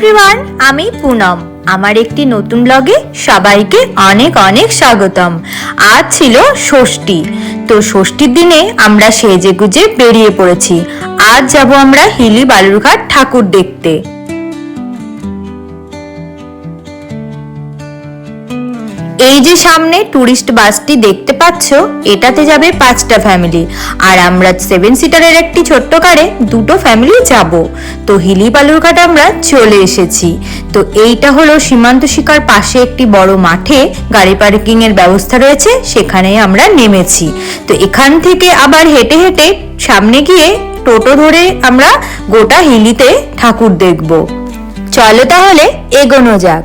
Everyone আমি পুনম। আমার একটি নতুন ব্লগে সবাইকে অনেক অনেক স্বাগতম। আজ ছিল ষষ্ঠী। তো ষষ্ঠীর দিনে আমরা সেজে গুজে বেরিয়ে পড়েছি। আজ যাব আমরা হিলি বালুরঘাট ঠাকুর দেখতে। এই যে সামনে ট্যুরিস্ট বাসটি দেখতে পাচ্ছ, এটাতে যাবে পাঁচটা ফ্যামিলি আর আমরা সেভেন সিটারের একটি ছোট্ট কারে দুটো ফ্যামিলি যাব। তো হিলি বালুরঘাট আমরা চলে এসেছি। তো এইটা হলো সীমান্ত শিকার পাশে একটি বড় মাঠে গাড়ি পার্কিং এর ব্যবস্থা রয়েছে সেখানে আমরা নেমেছি। তো এখান থেকে আবার হেঁটে হেঁটে সামনে গিয়ে টোটো ধরে আমরা গোটা হিলিতে ঠাকুর দেখব। চলো তাহলে এগোনো যাক।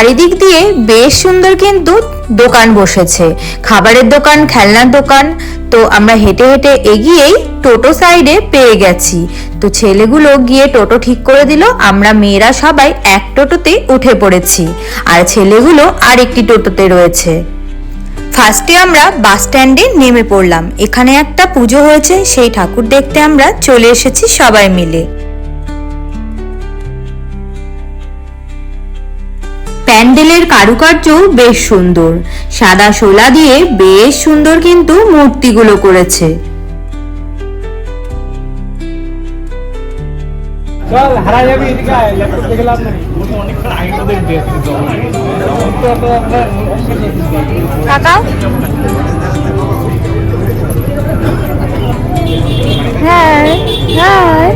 চারিদিক দিয়ে বেশ সুন্দর কিন্তু দোকান বসেছে। খাবারের দোকান, খেলনার দোকান। তো আমরা হেঁটে হেঁটে এগিয়েই টোটো সাইডে পেয়ে গেছি। তো ছেলেগুলো গিয়ে টোটো ঠিক করে দিল, আমরা মেয়েরা সবাই এক টোটোতে উঠে পড়েছি। আর ছেলেগুলো আর একটি টোটোতে রয়েছে। ফার্স্টে আমরা বাস স্ট্যান্ডে নেমে পড়লাম। এখানে একটা পুজো হয়েছে, সেই ঠাকুর দেখতে আমরা চলে এসেছি সবাই মিলে। প্যান্ডেলের কারুকার্য বেশ সুন্দর। সাদা শোলা দিয়ে বেশ সুন্দর কিন্তু মূর্তিগুলো করেছে। চল হারা যাবি এদিকে আয় ল্যাপটপ দেখে অনেকক্ষণ আগে তোদের কাকাও হাই হাই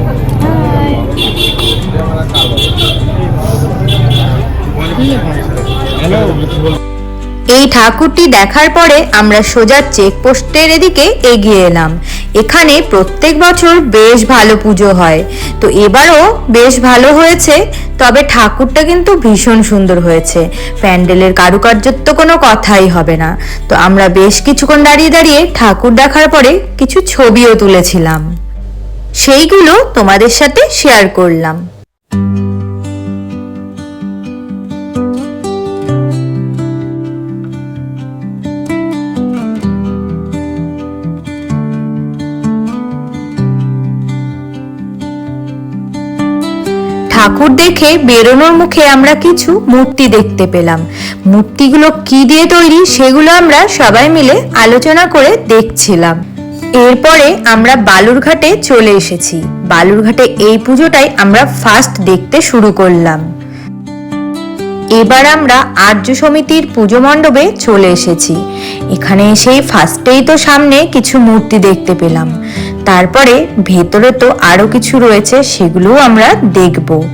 এই ঠাকুরটি দেখার পরে আমরা সোজা চেকপোস্টের এদিকে এগিয়ে এলাম। এখানে প্রত্যেক বছর বেশ ভালো পুজো হয়। তো এবারও বেশ ভালো হয়েছে, তবে ঠাকুরটা কিন্তু ভীষণ সুন্দর হয়েছে। প্যান্ডেলের কারুকার্যের তো কোনো কথাই হবে না। তো আমরা বেশ কিছুক্ষণ দাঁড়িয়ে দাঁড়িয়ে ঠাকুর দেখার পরে কিছু ছবিও তুলেছিলাম। সেইগুলো তোমাদের সাথে শেয়ার করলাম। ঠাকুর দেখে বেরোনোর মুখে আমরা কিছু মূর্তি দেখতে পেলাম। মূর্তিগুলো কি দিয়ে তৈরি সেগুলো আমরা সবাই মিলে আলোচনা করে দেখছিলাম। এরপরে আমরা বালুরঘাটে চলে এসেছি। বালুরঘাটে এই পুজোটাই আমরা ফার্স্ট দেখতে শুরু করলাম। এবার আমরা আর্য সমিতির পুজো মণ্ডপে চলে এসেছি। এখানে এসেই ফার্স্টেই তো সামনে কিছু মূর্তি দেখতে পেলাম। তারপরে ভেতরে তো আরও কিছু রয়েছে, সেগুলোও আমরা দেখব।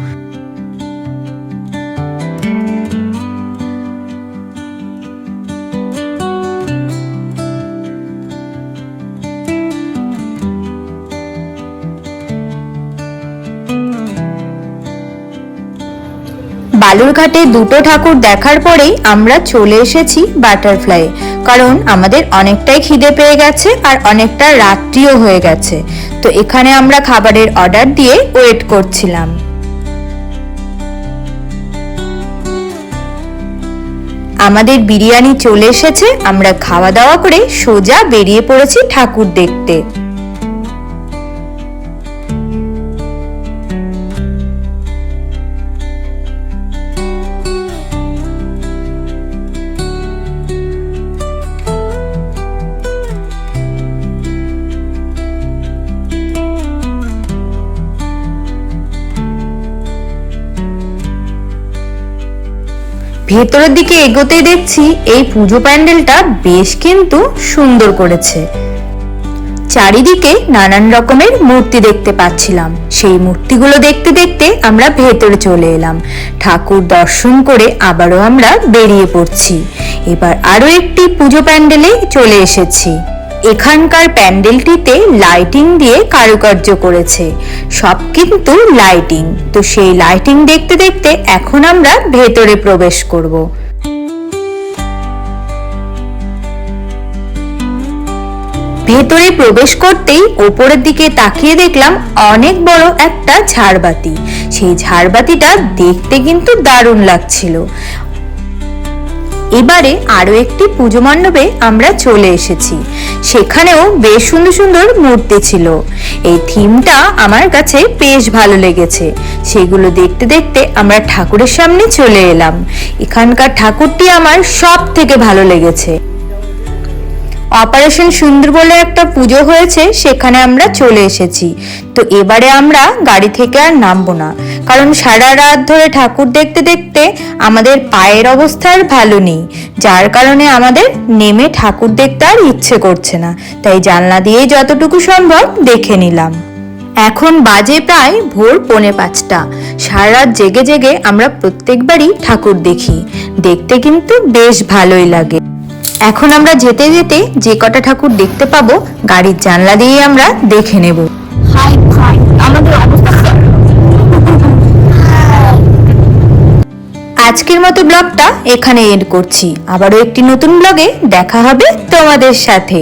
বালুরঘাটে দুটো ঠাকুর দেখার পরেই আমরা চলে এসেছি বাটারফ্লাই। কারণ আমাদের অনেকটাই খিদে পেয়ে গেছে আর অনেকটা রাত্রিও হয়ে গেছে। তো এখানে আমরা খাবারের অর্ডার দিয়ে ওয়েট করছিলাম। আমাদের বিরিয়ানি চলে এসেছে, আমরা খাওয়া দাওয়া করে সোজা বেরিয়ে পড়েছি ঠাকুর দেখতে। ভেতরের দিকে এগোতে দেখছি এই পুজো প্যান্ডেলটা বেশ কিন্তু সুন্দর করেছে। চারিদিকে নানান রকমের মূর্তি দেখতে পাচ্ছিলাম। সেই মূর্তিগুলো দেখতে দেখতে আমরা ভেতরে চলে এলাম। ঠাকুর দর্শন করে আবারও আমরা বেরিয়ে পড়ছি। এবার আরও একটি পুজো প্যান্ডেলে চলে এসেছি। এখানকার প্যান্ডেলটিতে লাইটিং দিয়ে কারুকার্য করেছে। সব কিন্তু লাইটিং। তো সেই লাইটিং দেখতে দেখতে এখন আমরা ভেতরে প্রবেশ করব। ভেতরে প্রবেশ করতেই ওপরের দিকে তাকিয়ে দেখলাম অনেক বড় একটা ঝাড়বাতি। সেই ঝাড়বাতিটা দেখতে কিন্তু দারুণ লাগছিল। এবারে আরও একটি পুজো মণ্ডপে আমরা চলে এসেছি। সেখানেও বেশ সুন্দর সুন্দর মূর্তি ছিল। এই থিমটা আমার কাছে বেশ ভালো লেগেছে। সেগুলো দেখতে দেখতে আমরা ঠাকুরের সামনে চলে এলাম। এখানকার ঠাকুরটি আমার সব থেকে ভালো লেগেছে। অপারেশন সুন্দর বলে একটা পুজো হয়েছে, সেখানে আমরা চলে এসেছি। তো এবারে আমরা গাড়ি থেকে আর নামবো না। কারণ সারা রাত ধরে ঠাকুর দেখতে দেখতে আমাদের পায়ের অবস্থা আর ভালো নেই। যার কারণে আমাদের নেমে ঠাকুর দেখতে আর ইচ্ছে করছে না। তাই জানলা দিয়েই যতটুকু সম্ভব দেখে নিলাম। এখন বাজে প্রায় ভোর পৌনে পাঁচটা। সারা রাত জেগে জেগে আমরা প্রত্যেকবারই ঠাকুর দেখি। দেখতে কিন্তু বেশ ভালোই লাগে। এখন আমরা যেতে যেতে যে কটা ঠাকুর দেখতে পাবো গাড়ির জানলা দিয়ে আমরা দেখে নেব। আমাদের অবস্থা আজকের মতো ব্লগটা এখানে এন্ড করছি। আবারও একটি নতুন ব্লগে দেখা হবে তোমাদের সাথে।